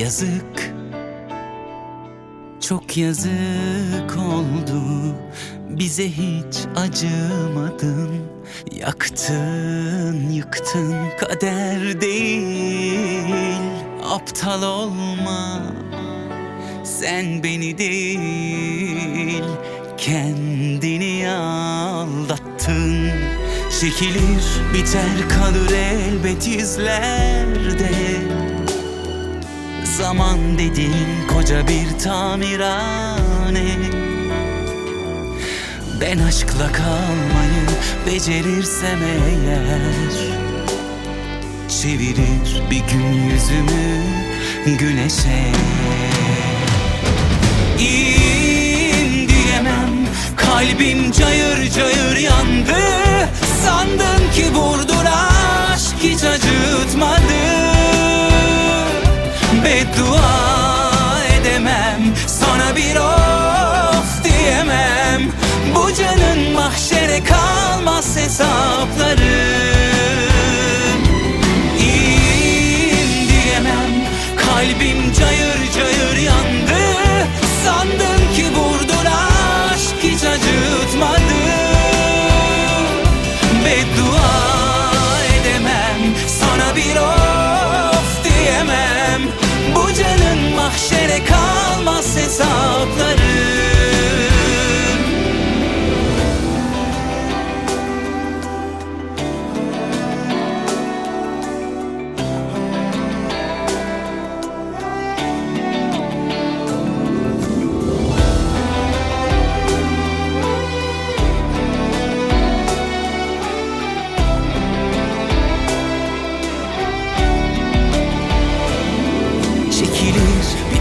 Yazık. Çok yazık oldu. Bize hiç acımadın. Yaktın yıktın. Kader değil. Aptal olma. Sen beni değil Kendini aldattın. Çekilir biter kalır elbet izlerde Zaman dediğin koca bir tamirhane. Ben aşkla kalmayı becerirsem eğer Çevirir bir gün yüzümü güneşe. İyiyim diyemem Kalbim cayır cayır yandı. Sandın ki vurdur aşk hiç acıtmadı Beddua edemem Sana bir of diyemem. Bu canın mahşere kalmaz hesapları İyiyim diyemem Kalbim cayır cayır yandı. Sandın ki vurdur aşk hiç acıtmadı. Beddua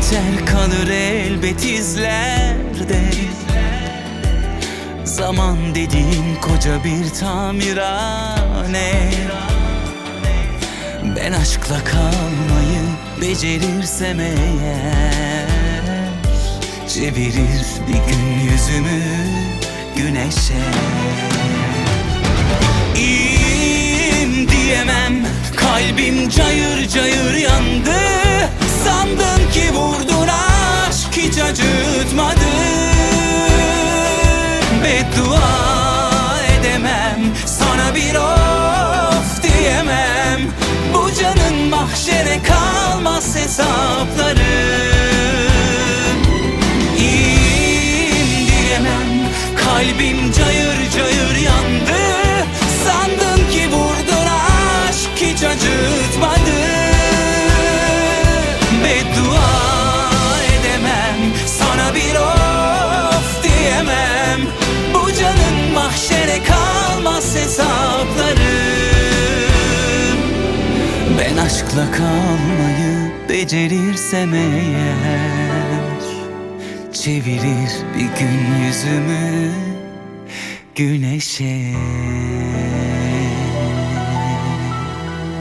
Biter kalır elbet izlerde. Zaman dediğin koca bir tamirhane. Ben aşkla kalmayı becerirsem eğer Çevirir bir gün yüzümü güneşe. İyiyim diyemem Kalbim cayır cayır yandı Sandın ki vurdur aşk hiç acıtmadı Beddua edemem Sana bir of diyemem. Bu canın mahşere kalmaz hesapları kalmaz hesapları Ben aşkla kalmayı becerirsem eğer Çevirir bir gün yüzümü güneşe